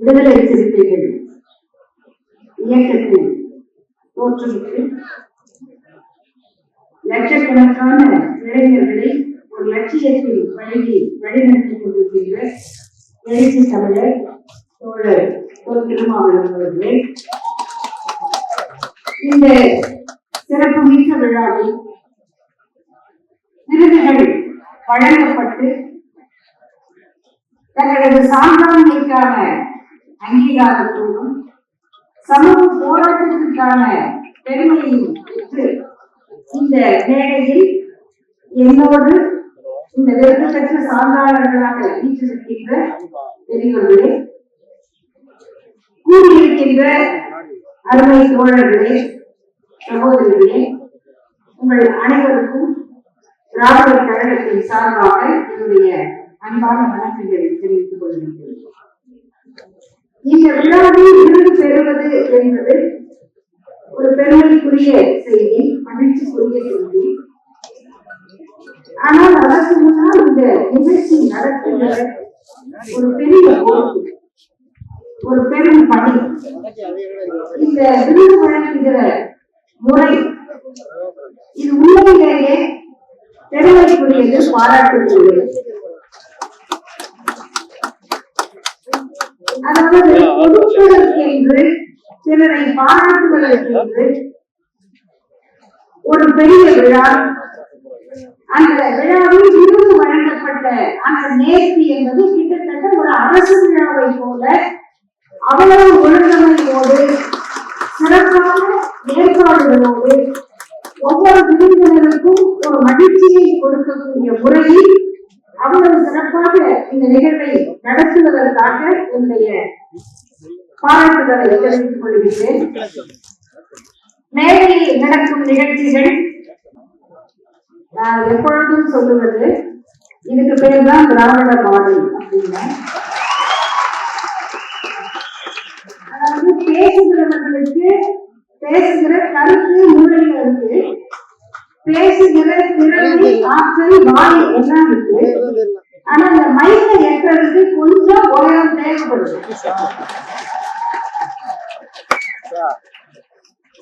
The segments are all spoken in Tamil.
விடுதலை சிறுத்தைகள் இயக்கத்தில் தோற்றுவித்து லட்சக்கணக்கான இளைஞர்களை ஒரு லட்சியத்தில் வழங்கி வழிநடத்தி கொண்டிருக்கின்ற எழுச்சி தமிழர் தோழர் தொல் திருமாவளவன் அவர்களே இந்த சிறப்பு மிக்க விழாவில் விருதுகள் வழங்கப்பட்டு தங்களது சான்றாண்மைக்கான அங்கீகாரத்தோடும் சமூக போராட்டத்திற்கான பெருமையையும் பெற்று இந்த மேடையில் என்னோடு இந்த வெறுப்பு பெற்ற சான்றாளர்களாக வீற்றிருக்கின்ற பெரியவர்களே கூறியிருக்கின்ற அருமை தோழர்களே சகோதரர்களே உங்கள் அனைவருக்கும் திராவிடர் கழகத்தின் சார்பாக என்னுடைய அன்பான வணக்கங்களை தெரிவித்துக் கொள்கின்றேன். இந்த விழாவில் விருது பெறுவது என்பது ஒரு பெருமைக்குரிய செய்தி மகிழ்ச்சிக்குரிய செய்தி. ஆனால் அதற்கு முன்னால் இந்த நிகழ்ச்சி நடத்துகிற ஒரு பெரிய பொறுப்பு ஒரு பெரும் பணி. இந்த விருது வழங்குகிற முறை இது உண்மையிலேயே பெருமைக்குரியது பாராட்டுக்குரியது. அதாவது கொடுப்பதற்கு என்று சிலரை பாராட்டுவதற்கு என்று ஒரு பெரிய விழா. அந்த விழாவில் விருது வழங்கப்பட்ட அந்த நேர்த்தி என்பது கிட்டத்தட்ட ஒரு அரசு விழாவை போல அவ்வளவு ஒழுங்கமையோடு சிறப்பான ஏற்பாடுகளோடு ஒவ்வொரு விருந்தினருக்கும் ஒரு மகிழ்ச்சியை கொடுக்கக்கூடிய முறையில் அவ்வளவு சிறப்பாக இந்த நிகழ்வை நடத்துவதற்காக என்னுடைய பாராட்டுதலை தெரிவித்துக் கொள்கிறேன் மேடையில் நடக்கும் நிகழ்ச்சிகள் நான் எப்பொழுதும் சொல்லுவது இதுக்கு பேர் தான் திராவிட மாடல் அப்படின்னா. அதாவது பேசுகிறவர்களுக்கு பேசுகிற கருத்து மூளையில இருக்கு பேசுகிற திறமை ஆற்றல் வாய் எல்லாம் இருக்கு. ஆனா இந்த மைக்கை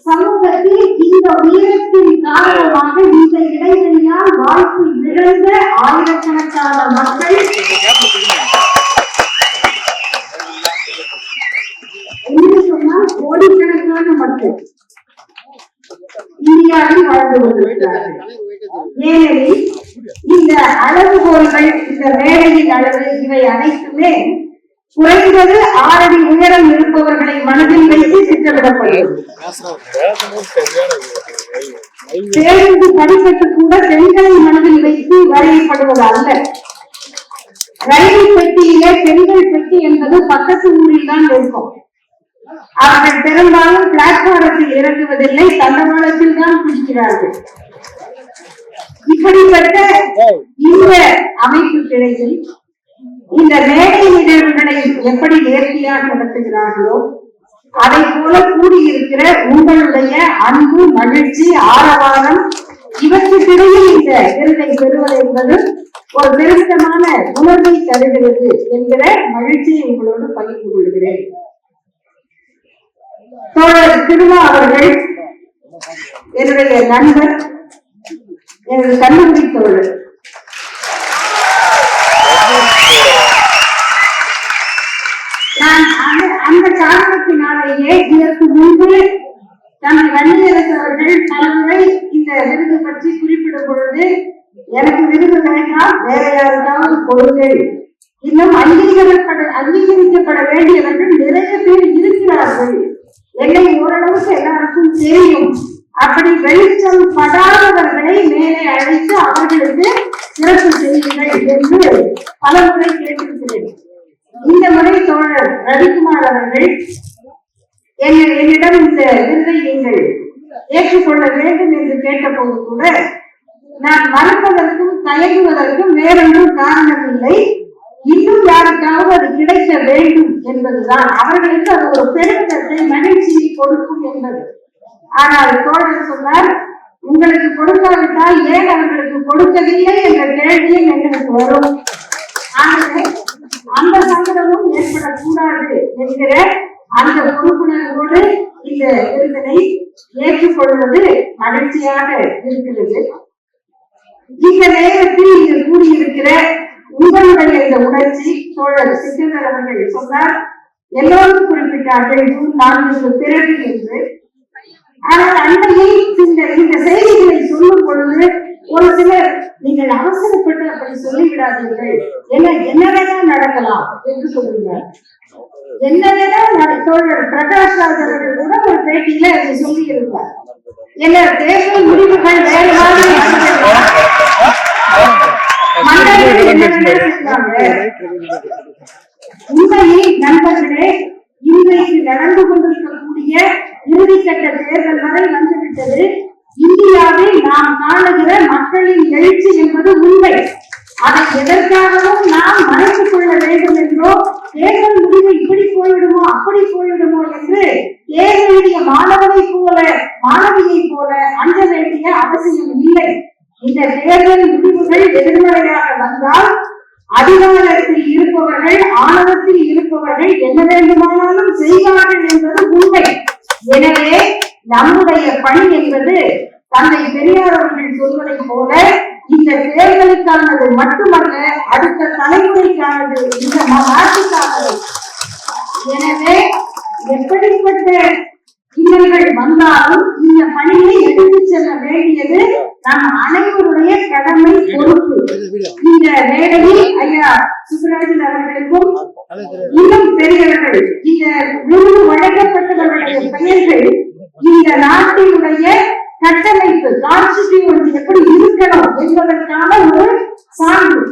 சமூகத்தில் இந்த உயரத்தின் காரணமாக இந்த இடைவெளியால் வாய்ப்பு இழந்த ஆயிரக்கணக்கான மக்கள் சொன்னால் கோடிக்கணக்கான மக்கள் இந்தியாவில் வாழ்ந்து கொண்டிருக்கிறார்கள். ஏனெனில் இந்த அளவுகோல்கள் இந்த வேலையின் அளவு இவை அனைத்துமே குறைந்தது ஆறடி உயரம் இருப்பவர்களை மனதில் வைத்து திட்டமிடப்படுகிறது பேருந்து படிக்கட்டு கூட பெண்களை மனதில் வைத்து வரையப்படுவது அல்ல ரயில் பெட்டியிலே பெண்கள் பெட்டி என்பது பக்கத்து ஊரில் தான் இருக்கும். அவர்கள் பெரும்பாலும் பிளாட்பாரத்தில் இறங்குவதில்லை தண்டவாளத்தில் தான் பிடிக்கிறார்கள் இப்படிப்பட்ட இந்த அமைப்பு கிடையில் இந்த மேடை நிகழ்வுகளை எப்படி நேர்த்தியாக நடத்துகிறார்களோ அதை போல கூடியிருக்கிற உங்களுடைய அன்பு மகிழ்ச்சி ஆரவாரம் இவற்றுக்கிடையில் இந்த விருதை பெறுவது என்பது ஒரு பெருமிதமான உணர்வை தருகிறது என்கிற மகிழ்ச்சியை உங்களோடு பகிர்ந்து கொள்கிறேன். தோழர் திருமா அவர்கள் என்னுடைய நண்பர் எனது கல்லூரி தோழர். காரணத்தினாலேயே இதற்கு முன்பு தன்னை வன்னியரசு அவர்கள் பலமுறை இந்த விருது பற்றி குறிப்பிடும் பொழுது எனக்கு விருது வேண்டாம் வேற யாருக்காவது கொடுங்கள். இன்னும் அங்கீகரிக்கப்பட அங்கீகரிக்கப்பட வேண்டியவர்கள் நிறைய பேர் இருக்கிறார்கள். என்னை ஓரளவுக்கு எல்லாருக்கும் தெரியும். அப்படி வெளிச்சம் படாதவர்களை மேலே அழைத்து அவர்களுக்கு சிறப்பு செய்யுங்கள் என்று பலமுறை கேட்டிருக்கிறேன். இந்த முறை தோழர் ரவிக்குமார் அவர்கள் என்னிடம் இந்த விருதை நீங்கள் ஏற்றுக்கொள்ள வேண்டும் என்று கேட்டபோது கூட நான் மறப்பதற்கும் தயங்குவதற்கும் வேறொன்றும் காரணம் இல்லை இன்னும் யாருக்காவது அது கிடைக்க வேண்டும் என்பதுதான். அவர்களுக்கு அது ஒரு பெருமிதத்தை மகிழ்ச்சியை கொடுக்கும் என்பது. ஆனால் தோழர் சொன்னார் உங்களுக்கு கொடுக்காவிட்டால் ஏன் அவர்களுக்கு கொடுக்கவில்லை? என்ற கேள்வியும் எங்களுக்கு வரும். அந்த சங்கடமும் ஏற்படக்கூடாது என்கிற அந்த பொறுப்புணர்வோடு இந்த விருதனை ஏற்றுக்கொள்வது மகிழ்ச்சியாக இருக்கிறது. இந்த நேரத்தில் இங்கு கூடியிருக்கிற உங்களுடைய இந்த உணர்ச்சி தோழர் சிக்கந்தர் அவர்கள் சொன்னார் எல்லோரும் குறிப்பிட்டார்கள் ஜூன் நான்கு பிறகு என்று. ஆனால் அண்மையில் இந்த இந்த செய்திகளை சொல்லும் பொழுது ஒரு சிலர் நீங்கள் அவசரப்பட்டு அப்படி சொல்லிவிடாதீர்கள். என்ன என்ன நடக்கலாம் என்று சொல்லுங்கள். என்ன தோழர் பிரகாஷ் ராஜ் அவர்கள் கூட ஒரு பேட்டியில அதை சொல்லி இருந்தார் என்ன தேர்தல் முடிவுகள் வேறு மாதிரி உண்மையில் நண்பர்களே இன்றைக்கு நடந்து கொண்டிருக்கக்கூடிய இறுதிக்கட்ட தேர்தல் வரை வந்துவிட்டது. இந்தியாவில் நாம் காணுகிற மக்களின் எழுச்சி என்பது உண்மை. அதை எதற்காகவும் நாம் மறைத்துக் கொள்ள வேண்டும் என்றோ தேர்தல் முடிவு இப்படி போய்விடுமோ அப்படி போய்விடுமோ என்று தேர்தலுடைய மாணவனை போல மாணவியை போல அஞ்ச வேண்டிய அவசியம் இல்லை. இந்த தேர்தல் முடிவுகள் எதிர்மறையாக வந்தால் அதிகாரத்தில் இருப்பவர்கள் ஆணவத்தில் இருப்பவர்கள் என்ன வேண்டுமானாலும் செய்வார்கள் என்பது உண்மை. எனவே நம்முடைய பணி என்பது தந்தை பெரியார் அவர்கள் சொல்வதைப் போல இந்த தேர்தலுக்கானது மட்டுமல்ல அடுத்த தலைமுறைக்கானது இந்த நாட்டுக்கானது எனவே எப்படிப்பட்ட இன்னல்கள் வந்தாலும் இந்த பணியை எடுத்து செல்ல வேண்டியது நம் அனைவருடைய கடமை பொறுப்பு. இந்த வேலையில் ஐயா சுப்ராஜன் அவர்களுக்கும் இன்னும் பெரியவர்கள் இந்த விருது வழங்கப்பட்டவர்களுடைய பெயர்கள் இந்த நாட்டினுடைய கட்டமைப்பு கான்ஸ்டிடியூன்சி எப்படி இருக்கணும் என்பதற்கான ஒரு சான்று.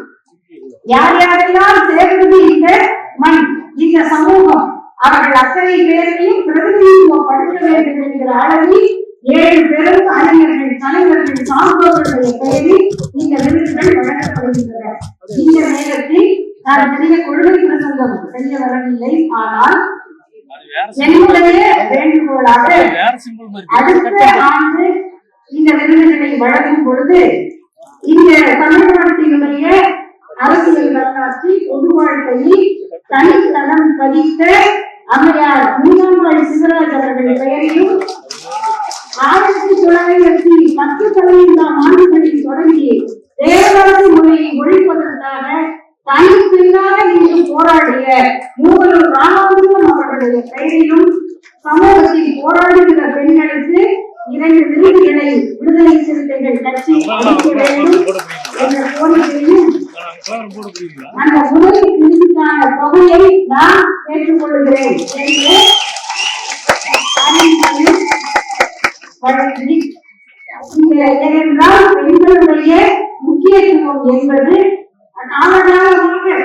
யார் யாரெல்லாம் சேர்ந்தது இந்த மண் இந்த சமூகம் அவர்கள் அத்தனை பேரையும் பிரதிநிதித்துவப்படுத்த வேண்டும் என்கிற அளவில் ஏழு பெரும் அறிஞர்கள் தலைவர்கள் சான்றோர்களுடைய பெயரில் இந்த விருதுகள் வழங்கப்படுகின்றன. இந்த நேரத்தில் நான் பெரிய கொள்கை பிரசங்கம் செய்ய வரவில்லை. ஆனால் இந்த விருதுகளை வழங்கும் பொழுது இந்த தமிழ்நாட்டினுடைய அரசியல் வரலாற்றில் பொது வாழ்க்கையில் பதித்த அம்மையார் மீனாம்பாள் சிவராஜ் அவர்கள் பெயரையும் ஆயிரத்தி தொள்ளாயிரத்தி பத்து பதினைந்தாம் ஆண்டுகளில் தொடங்கி தேவதாசி முறையை ஒழிப்பதற்காக தனிப்பில்லாத நின்று போராடிய மூவரும் ராமானுஜம் அவர்களுடைய பெயரையும் சமூகத்தில் போராடுகிற பெண்களுக்கு இரண்டு விருதுகளை விடுதலை சிறுத்தைகள் கட்சி அளிக்க வேண்டும் என்ற கோரிக்கையும் அந்த முதல் விருதுக்கான தொகையை நான் கேட்டுக்கொள்கிறேன் என்று ஏனென்றால் பெண்களுடைய முக்கியத்துவம் என்பது நாளாக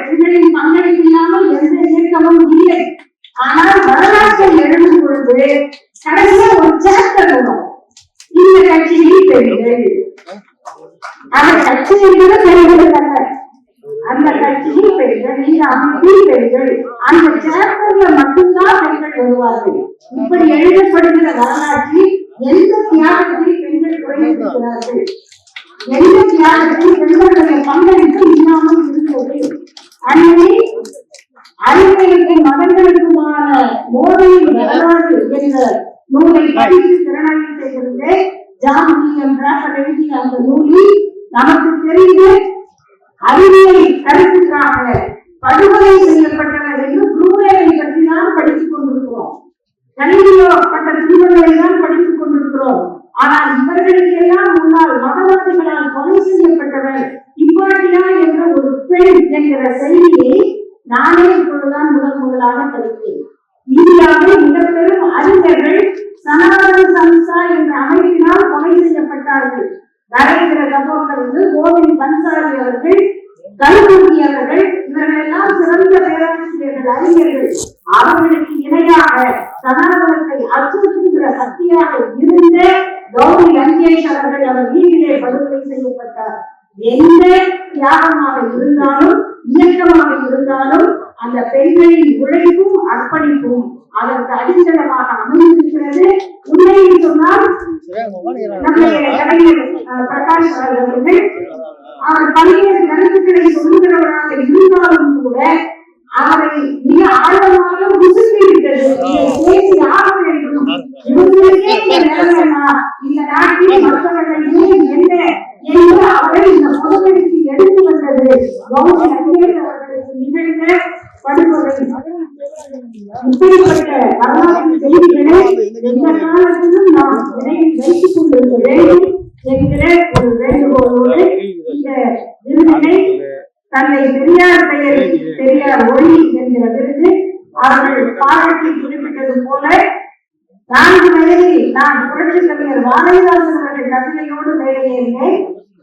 பெண்களின் பங்களிப்பு இல்லாமல் எந்த இயக்கமும் இல்லை. ஆனால் வரலாற்றை எழுதும் பொழுது கடைசியா ஒரு சாப்டர் வரும் இந்த கட்சியில் பெண்கள் அந்த கட்சி என்பது பெண்கள் அல்ல அந்த கட்சியில் பெண்கள் இந்த அமைப்பில் பெண்கள் அந்த சாப்டர்ல மட்டும்தான் பெண்கள் வருவார்கள். இப்படி எழுதப்படுகிற வரலாற்றில் எந்த தியாகத்தில் பெண்கள் குறைந்திருக்கிறார்கள்? எந்த தியாகத்தில் பெண்களுடைய பங்களிப்பு இல்லாமல் இருக்கிறது அன்னை அறிவியலுக்கும் மதங்களுக்குமான மோதலின் வரலாறு என்ற நூலை படித்து திறனாய்வு செய்திருந்த வில்லியம் டிராஃபர்ட் எழுதிய அந்த நூலில் நமக்கு தெரிந்து அறிவியல் கருத்துக்காக படுகொலை செய்யப்பட்டவர் என்று ப்ளூரேவை பற்றி தான் படித்துக் கொண்டிருக்கிறோம். கணினியோ பட்ட துன்பங்களை தான் படித்துக் கொண்டிருக்கிறோம். ஆனால் இவர்களுக்கெல்லாம் முன்னால் மதவாதிகளால் கொலை செய்யப்பட்டவர் இவ்வாறியா என்ற ஒரு பெண் என்கிற செய்தியை நானே இப்பொழுதுதான் முதல் முதலாக படித்தேன் இந்தியாவில் அறிஞர்கள் சனாதன சம்சா என்ற அமைப்பினால் கொலை செய்யப்பட்டார்கள். நரேந்திர தபோகர் கோவிந்த் பன்சாரி அவர்கள் கல்புர்கி அவர்கள் இவர்களெல்லாம் சிறந்த பேராசிரியர்கள் அறிஞர்கள். அவர்களுக்கு இணையாக சனாதனத்தை அச்சுறுத்துகிற சக்தியாக இருந்த கௌரி லங்கேஷ் அவர்கள் அவர் வீட்டிலே படுகொலை செய்யப்பட்டார். எந்த தியாகமாக இருந்தாலும் இயக்கமாக இருந்தாலும் அந்த பெண்களின் உழைப்பும் அர்ப்பணிப்பும் அதற்கு அடித்தளமாக அமைந்திருக்கிறது. உண்மையில் சொன்னால் நம்முடைய கலைஞர் பிரகாஷ் அவர்கள் அவர் பல்வேறு கருத்துக்களை சொல்லுகிறவராக இருந்தாலும் கூட அவரை மிக ஆழமாக உசுப்பிவிட்டது பேசி ஆக வேண்டும் இந்த நிலைமைனா இந்த நாட்டில் மற்றவர்கள் ஏன் என்ன? என்று அவரை இந்த பொதுவெளிக்கு எடுத்து வந்தது லங்கேஷ் அவர்களுக்கு நிகழ்ந்த படுகொலை இப்படிப்பட்ட வரலாற்று செய்திகளை எந்த காலத்திலும் நாம் நினைவில் வைத்துக் கொண்டிருக்க வேண்டும் என்கிற ஒரு வேண்டுகோளோடு இந்த விருதினை தன்னை பெரியார் பெயரில் பெரியார் ஒளி என்கிற விருது அவர்கள் பாராட்டி குறிப்பிட்டது போல நான்கு வயதில் நான் புரட்சி கவிஞர் வாரதிதாசன் அவர்கள் கவிதையோடு மேலேறினேன்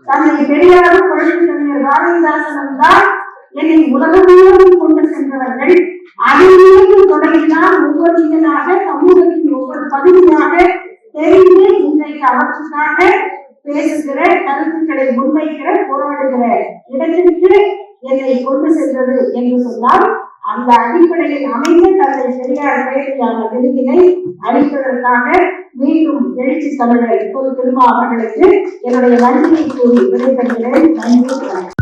தந்தை பெரியாரும் புரட்சி கவிஞர் வாரதிதாசனும் தான் என்னை உலகம் கொண்டு சென்றவர்கள் அதிலிருந்து தொடங்கினால் ஒவ்வொரு சமூகத்தின் ஒவ்வொரு பகுதியாக தெரிந்து இன்றைக்கு அவற்றுக்காக பேசுகிற கருத்துக்களை முன்வைக்கிற போராடுகிற இடத்திற்கு என்னை கொண்டு சென்றது என்று சொன்னால் அந்த அடிப்படையில் அமைந்த தன்னை பெரியார் பெயரிலான விருதினை அளிப்பதற்காக மீண்டும் எழுச்சி தமிழர் இப்போது திருமா அவர்களுக்கு என்னுடைய நன்றியை கூறி விடைபெறுகிறேன். நன்றி